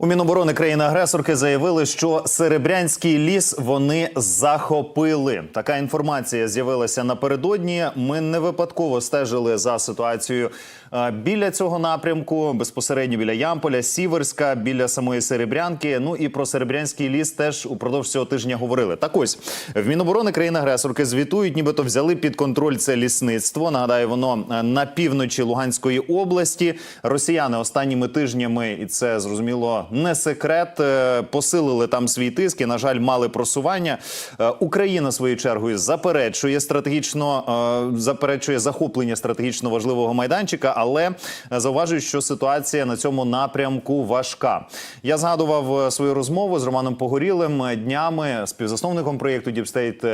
У Міноборони країни-агресорки заявили, що Серебрянський ліс вони захопили. Така інформація з'явилася напередодні. Ми не випадково стежили за ситуацією біля цього напрямку, безпосередньо біля Ямполя, Сіверська, біля самої Серебрянки. Ну і про Серебрянський ліс теж упродовж цього тижня говорили. Так ось в Міноборони країни-агресорки звітують, нібито взяли під контроль це лісництво. Нагадаю, воно е, на півночі Луганської області. Росіяни останніми тижнями, і це зрозуміло не секрет, е, посилили там свій тиск і, на жаль, мали просування. Е, Україна своєю чергою заперечує стратегічно заперечує захоплення стратегічно важливого майданчика, але зауважую, що ситуація на цьому напрямку важка. Я згадував е, свою розмову з Романом Погорілим е, днями, співзасновником проєкту Діпстейт.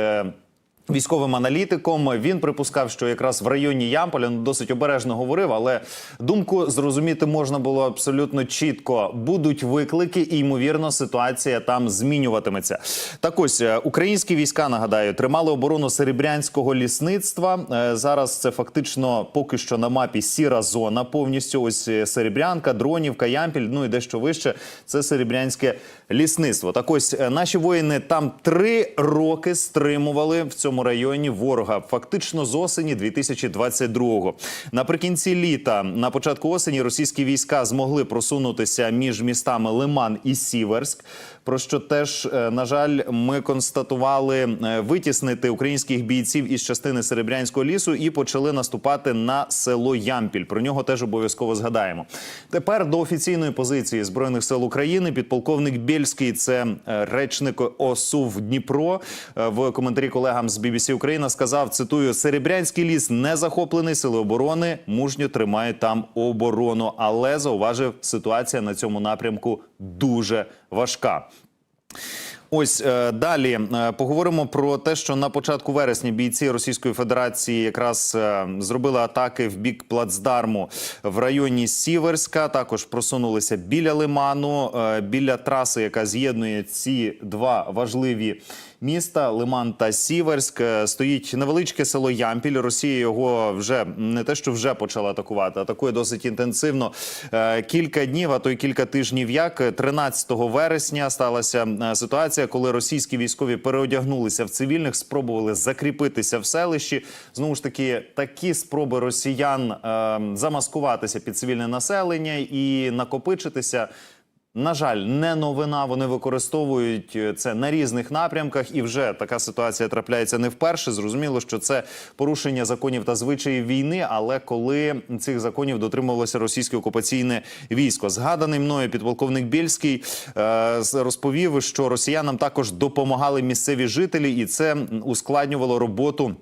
Військовим аналітиком він припускав, що якраз в районі Ямполя ну, досить обережно говорив, але думку зрозуміти можна було абсолютно чітко. Будуть виклики, і ймовірно, ситуація там змінюватиметься. Так ось е, українські війська нагадаю тримали оборону серебрянського лісництва. Е, Зараз це фактично поки що на мапі сіра зона. Повністю ось е, Серебрянка, Дронівка, Ямпіль. Ну і дещо вище. Це серебрянське лісництво. Так ось наші воїни там три роки стримували в цьому районі ворога. Фактично з осені 2022-го. Наприкінці літа, на початку осені, російські війська змогли просунутися між містами Лиман і Сіверськ. Про що теж, е, на жаль, ми констатували е, витіснити українських бійців із частини Серебрянського лісу і почали наступати на село Ямпіль. Про нього теж обов'язково згадаємо. Тепер до офіційної позиції збройних сил України підполковник Бєльський, це е, речник ОСУВ Дніпро. В коментарі колегам з BBC Україна сказав: цитую: Серебрянський ліс не захоплений сили оборони, мужньо тримають там оборону. Але зауважив, ситуація на цьому напрямку дуже важка. Ось е, далі е, поговоримо про те, що на початку вересня бійці Російської Федерації якраз е, зробили атаки в бік плацдарму в районі Сіверська. Також просунулися біля Лиману, біля траси, яка з'єднує ці два важливі. Міста Лиман та Сіверськ Е, стоїть невеличке село Ямпіль. Росія його вже не те, що вже почала атакувати, атакує досить інтенсивно. Е, Кілька днів, а то й кілька тижнів. Як 13 вересня сталася е, ситуація, коли російські військові переодягнулися в цивільних, спробували закріпитися в селищі. Знову ж таки, такі спроби росіян е, замаскуватися під цивільне населення і накопичитися. На жаль, не новина. Вони використовують е, це на різних напрямках, і вже така ситуація трапляється не вперше. Зрозуміло, що це порушення законів та звичаїв війни. Але коли цих законів дотримувалося російське окупаційне військо, згаданий мною підполковник Бєльський е, розповів, що росіянам також допомагали місцеві жителі, і це ускладнювало роботу.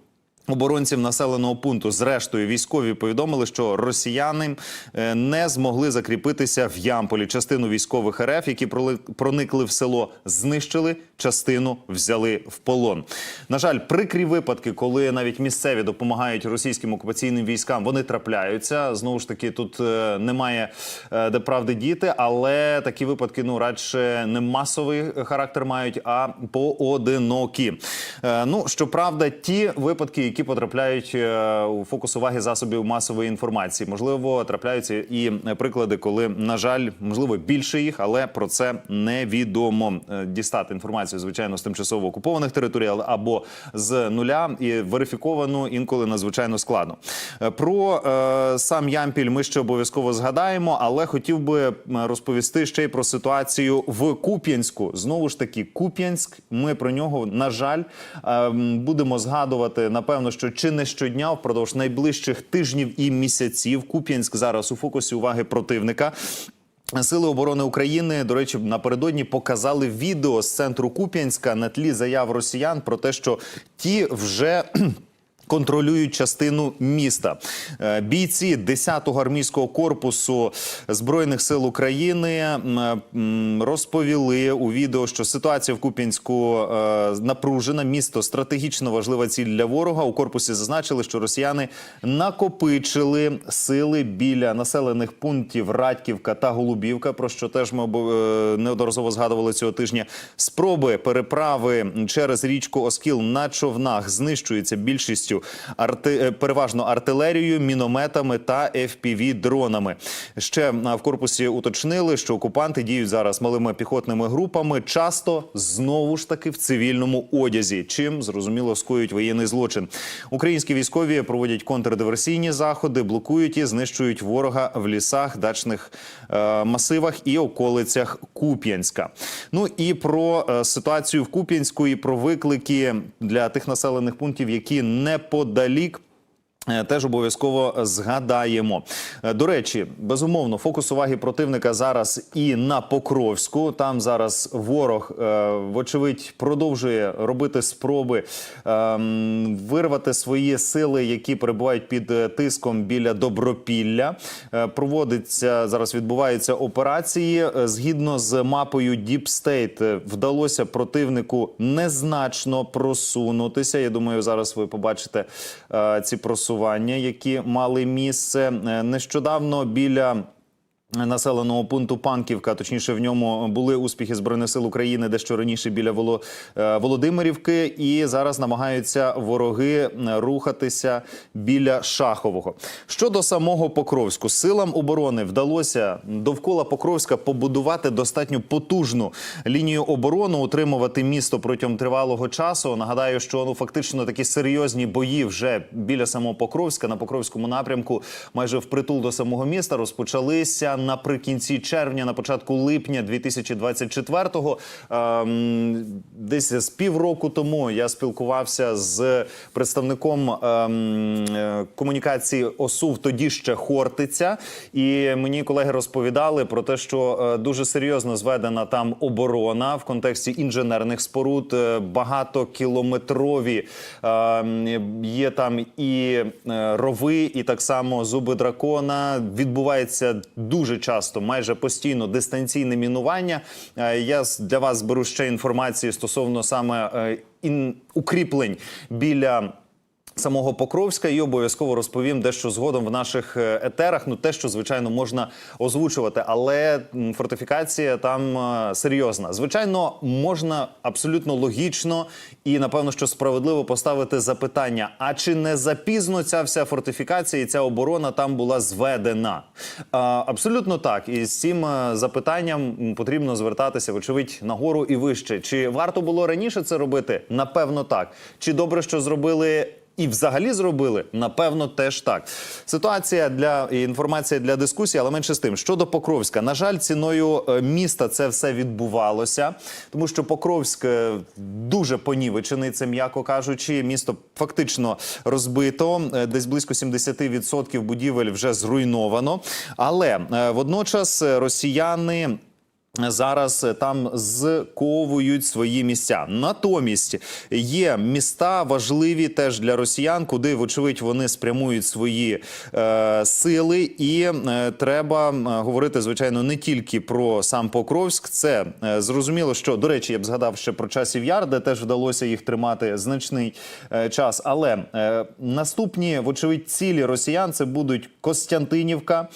Оборонців населеного пункту, зрештою, військові повідомили, що росіяни е, не змогли закріпитися в Ямполі. Частину військових РФ, які проникли в село, знищили, частину взяли в полон. На жаль, прикрі випадки, коли навіть місцеві допомагають російським окупаційним військам, вони трапляються. Знову ж таки, тут е, немає е, де правди діти, але такі випадки ну радше не масовий характер мають, а поодинокі. Ну щоправда, ті випадки, які потрапляють е, у фокус уваги засобів масової інформації, можливо, трапляються і приклади, коли на жаль, можливо, більше їх, але про це невідомо. Е, Дістати інформацію, звичайно, з тимчасово окупованих територій або з нуля і верифіковану інколи надзвичайно складно. Е, Про е, сам Ямпіль ми ще обов'язково згадаємо, але хотів би розповісти ще й про ситуацію в Куп'янську. Знову ж таки, Куп'янськ. Ми про нього на жаль е, будемо згадувати напевно, що чи не щодня впродовж найближчих тижнів і місяців. Куп'янськ зараз у фокусі уваги противника. Сили оборони України, до речі, напередодні показали відео з центру Куп'янська на тлі заяв росіян про те, що ті вже. Контролюють частину міста. Е, Бійці 10-го армійського корпусу збройних сил України розповіли у відео, що ситуація в Куп'янську е, напружена. Місто стратегічно важлива ціль для ворога. У корпусі зазначили, що росіяни накопичили сили біля населених пунктів Радьківка та Голубівка. Про що теж ми е, неодноразово згадували цього тижня. Спроби переправи через річку Оскіл на човнах знищуються більшістю повністю арти... е, переважно артилерією, мінометами та fpv дронами. Ще в корпусі уточнили, що окупанти діють зараз малими піхотними групами, часто знову ж таки в цивільному одязі, чим зрозуміло скоюють воєнний злочин. Українські військові проводять контрдиверсійні заходи, блокують і знищують ворога в лісах, дачних е, масивах і околицях Куп'янська. Ну і про е, ситуацію в Куп'янську, і про виклики для тих населених пунктів, які неподалік. nepadalyk Теж обов'язково згадаємо. Е, До речі, безумовно, фокус уваги противника зараз і на Покровську. Там зараз ворог, е, вочевидь, продовжує робити спроби ем, вирвати свої сили, які перебувають під е, тиском біля Добропілля. Е, Проводиться зараз, відбуваються операції. Е, Згідно з мапою е, вдалося противнику незначно просунутися. Я думаю, зараз ви побачите е, ці просування, які мали місце Е, нещодавно біля. Населеного пункту Панківка, точніше, в ньому були успіхи збройних сил України дещо раніше біля е, Володимирівки, і зараз намагаються вороги е, рухатися біля Шахового. Щодо самого Покровську, силам оборони вдалося довкола Покровська побудувати достатньо потужну лінію оборони, утримувати місто протягом тривалого часу. Нагадаю, що ну фактично такі серйозні бої вже біля самого Покровська на Покровському напрямку, майже впритул до самого міста, розпочалися наприкінці червня, на початку липня 2024-го. Ем, десь з півроку тому я спілкувався з представником ем, комунікації ОСУВ, тоді ще Хортиця, і мені колеги розповідали про те, що е, дуже серйозно зведена там оборона в контексті інженерних споруд, е, багатокілометрові ем, є там і е, рови, і так само зуби дракона. Відбувається дуже часто, майже постійно дистанційне мінування. Е, Я для вас беру ще інформацію стосовно саме е, укріплень біля. Самого Покровська і обов'язково розповім дещо згодом в наших е, етерах. Ну те, що звичайно можна озвучувати, але фортифікація там е, серйозна. Звичайно, можна абсолютно логічно і напевно, що справедливо поставити запитання: а чи не запізно ця вся фортифікація і ця оборона там була зведена? Абсолютно так. І з цим е, запитанням потрібно звертатися, вочевидь, нагору і вище. Чи варто було раніше це робити? Напевно, так. Чи добре, що зробили? І взагалі зробили, напевно, теж так. Ситуація для інформація для дискусії, але менше з тим. Щодо Покровська, на жаль, ціною е, міста це все відбувалося, тому що Покровськ е, дуже понівечений, це м'яко кажучи. Місто фактично розбито. е, Десь близько 70% будівель вже зруйновано. Але водночас росіяни. Зараз е, там зковують свої місця. Натомість є міста важливі теж для росіян, куди вочевидь вони спрямують свої е, сили, і е, треба говорити звичайно не тільки про сам Покровськ. Це е, зрозуміло, що до речі, я б згадав ще про часів яр, де теж вдалося їх тримати значний е, час. Але е, наступні, вочевидь, цілі росіян це будуть Костянтинівка, е,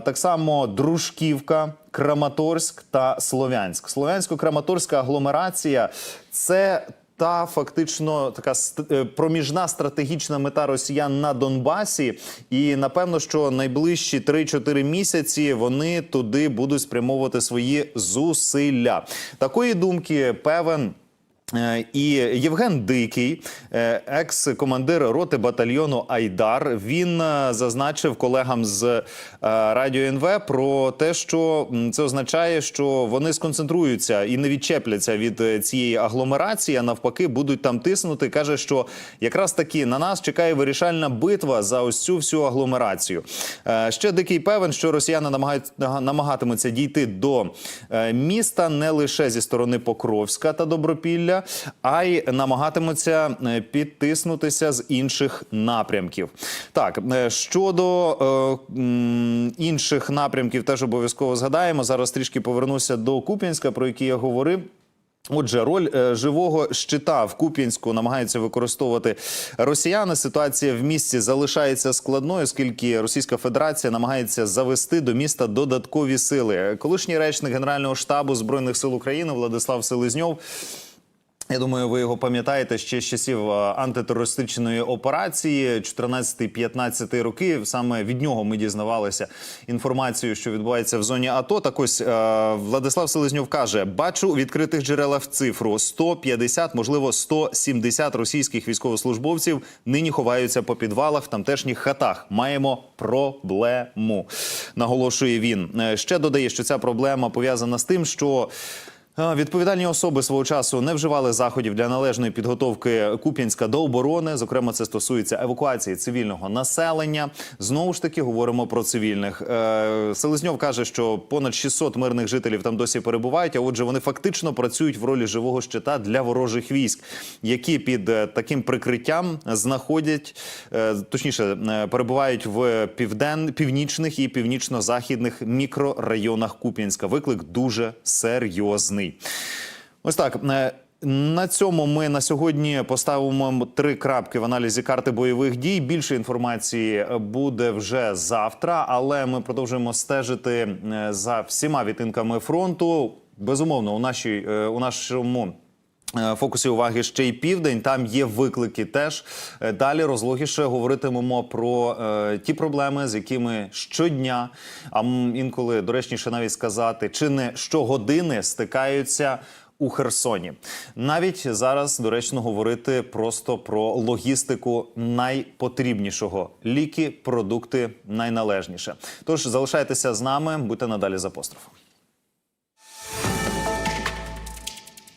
так само Дружківка. Краматорськ та Слов'янськ. Слов'янсько-Краматорська агломерація це. Та фактично така е, проміжна стратегічна мета росіян на Донбасі, і напевно, що найближчі 3-4 місяці вони туди будуть спрямовувати свої зусилля. Такої думки певен. Е, І Євген Дикий, е, екс-командир роти батальйону Айдар, він е, зазначив колегам з радіо НВ про те, що це означає, що вони сконцентруються і не відчепляться від цієї агломерації, а навпаки, будуть там тиснути. каже, що якраз таки на нас чекає вирішальна битва за ось цю всю агломерацію. Ще дикий певен, що росіяни намагатимуться дійти до міста не лише зі сторони Покровська та Добропілля, а й намагатимуться е, підтиснутися з інших напрямків. Так е, щодо е, інших напрямків, теж обов'язково згадаємо. Зараз трішки повернуся до Куп'янська, про який я говорив. Отже, роль е, живого щита в Куп'янську намагаються використовувати росіяни. Ситуація в місті залишається складною, оскільки Російська Федерація намагається завести до міста додаткові сили. Колишній речник Генерального штабу збройних сил України Владислав Селезньов Я думаю, ви його пам'ятаєте ще з часів е, антитерористичної операції 14-15 роки. Саме від нього ми дізнавалися інформацію, що відбувається в зоні АТО. Так ось е, Владислав Селезньов каже: бачу у відкритих джерелах цифру 150, можливо, 170 російських військовослужбовців нині ховаються по підвалах в тамтешніх хатах. Маємо проблему. Наголошує він. Е, Ще додає, що ця проблема пов'язана з тим, що. Відповідальні особи свого часу не вживали заходів для належної підготовки Куп'янська до оборони. Зокрема, це стосується евакуації цивільного населення. Знову ж таки, говоримо про цивільних. Е, Селезньов каже, що понад 600 мирних жителів там досі перебувають. А отже, вони фактично працюють в ролі живого щита для ворожих військ, які під е, таким прикриттям знаходять, е, точніше, перебувають в півден, північних і північно-західних мікрорайонах Куп'янська. Виклик дуже серйозний. Ось так. е, На цьому ми на сьогодні поставимо три крапки в аналізі карти бойових дій. Більше інформації буде вже завтра, але ми продовжуємо стежити е, за всіма відтинками фронту. Безумовно, у нашій е, у нашому. Е, Фокусі уваги ще й південь. Там є виклики. Теж Е, далі розлогіше говоритимемо про е, ті проблеми, з якими щодня, а інколи доречніше навіть сказати, чи не щогодини стикаються. У Херсоні навіть зараз доречно говорити просто про логістику найпотрібнішого ліки, продукти найналежніше. Тож залишайтеся з нами, будьте надалі з апострофом.